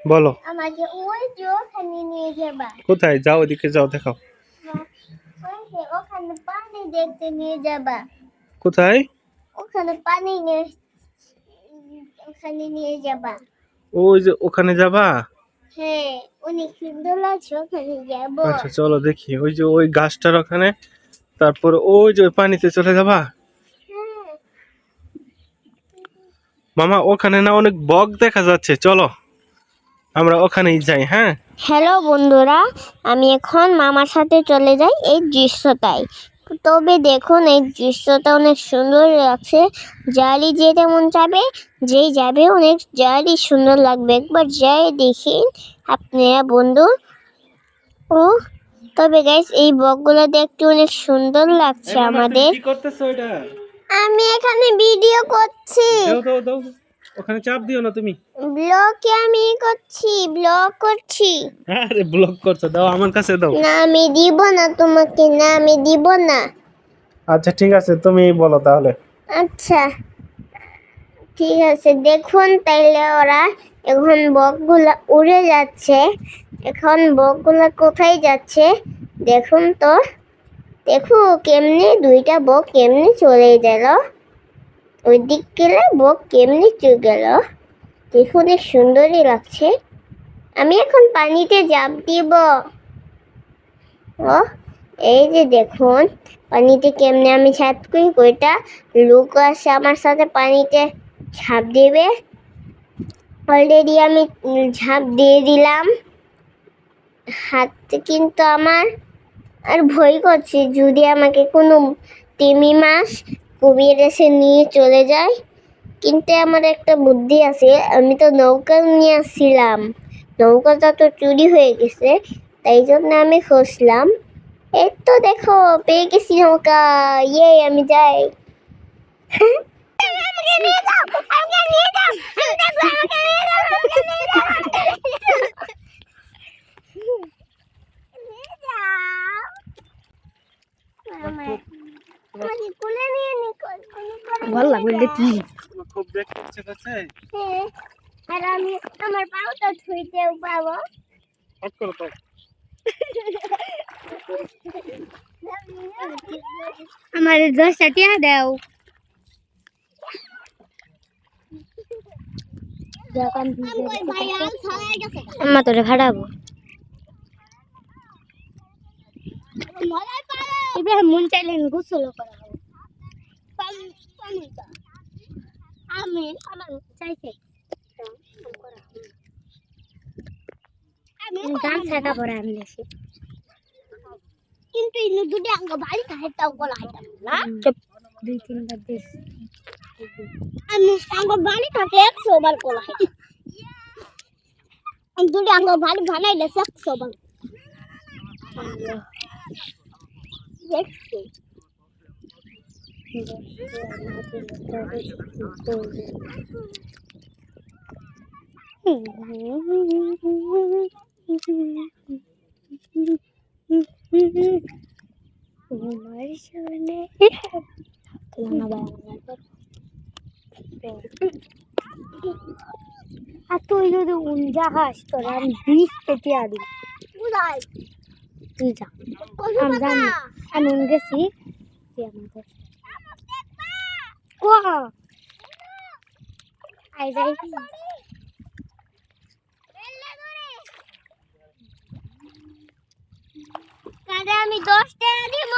বলো। আমাকে ওই যে ওখানে নিয়ে যাবা। কোথায়? যাও ওদিকে যাও দেখাও। ওখানে পানি দেখতে নিয়ে যাবা। কোথায়? ওখানে পানি নিয়ে ওখানে নিয়ে যাবা। ওই যে ওখানে যাবা? হ্যাঁ অনেক সুন্দর লাগছে ওখানে যাব। আচ্ছা চলো দেখি। ওই যে ওই গাছটার ওখানে তারপর ওই যে পানিতে চলে যাবা হ্যাঁ মামা ওখানে না অনেক বক দেখা যাচ্ছে চলো। আমরা ওখানেই যাই হ্যাঁ? হ্যালো বন্ধুরা আমি এখন মামার সাথে চলে যাই এই দৃশ্যটায় তবে দেখুন এই দৃশ্যটা অনেক সুন্দর লাগছে। জালি যে যেমন যাবে যেই যাবে অনেক জালি সুন্দর লাগবে। একবার যাই দেখিন আপনারা বন্ধু। ও তবে গাইস এই বকগুলো দেখতে অনেক সুন্দর লাগছে আমাদের। কি করতেছো এটা? আমি এখানে ভিডিও করছি। দাও দাও দাও। ওখানে চাপ দিও না তুমি। ব্লগে আমি করছি ব্লগ করছি। আরে ব্লক করছ দাও আমার কাছে দাও। না আমি দিব না তোমাকে না আমি দিব না। আচ্ছা ঠিক আছে তুমি বলো তাহলে। আচ্ছা। ঠিক আছে দেখুন তাইলে ওরা এখন বকগুলা উড়ে যাচ্ছে। এখন বকগুলা কোথায় যাচ্ছে দেখুন তো। দেখো কেমনি দুইটা বক কেমনি চলে গেল। ওই দিক গেলে বক কেমনি চলে গেল। দেখুন অনেক সুন্দরই লাগছে। আমি এখন পানিতে জাপ দিব। ও, এই যে দেখুন, পানিতে কেমনে আমি ছাপ করি ওইটা লুক আসে আমার সাথে পানিতে ঝাঁপ দেবে। অলরেডি আমি ঝাঁপ দিয়ে দিলাম। হাত কিন্তু আমার আর ভয় করছে যদি আমাকে কোনো তিমি মাছ কুমির এসে নিয়ে চলে যায়। কিন্তু আমার একটা বুদ্ধি আছে, আমি তো নৌকা নিয়ে আসছিলাম। নৌকাটা তো চুরি হয়ে গেছে, তাই জন্য আমি খুঁজলাম এই তো দেখো, পেয়ে গেছি নৌকা ইয়ে আমি যাই। আমাকে নিয়ে যাও, আমাকে নিয়ে যাও, আমাকে নিয়ে যাও, আমাকে নিয়ে যাও নিয়ে যাও আমাকে আমাকে কোলে নিয়ে নি কোলে করে ভালো লাগবে দেখি খুব দেখতে ইচ্ছে করছে। হ্যাঁ, আর আমি আমার পাউটা ধুইতেও পাবো। হট করো তো আমার দশটা টিয়া দাও। আমার তোরে ইব্রাহিম মন চাইলে গোসল করা হবে আমি আমার চাইছে। আমি গান ছাকা পরে আমি দেখছি কিন্তু ইনু দুটি আঙ্গ বাড়ি খাইতাও বলা হইতাম না। দুই তিনবার দিস। আমি আঙ্গ বাড়ি থাকলে একশো বার হয় দুটি আঙ্গ বাড়ি বানাইলে একশো বার। দেখছি। আর তুই যদি উঞ্জা হাস তোর আমি বিষ পেটিয়া দিই তুই আমি গেছি তুই আমাদের আই যাই। আমি দশ টাকা দিব।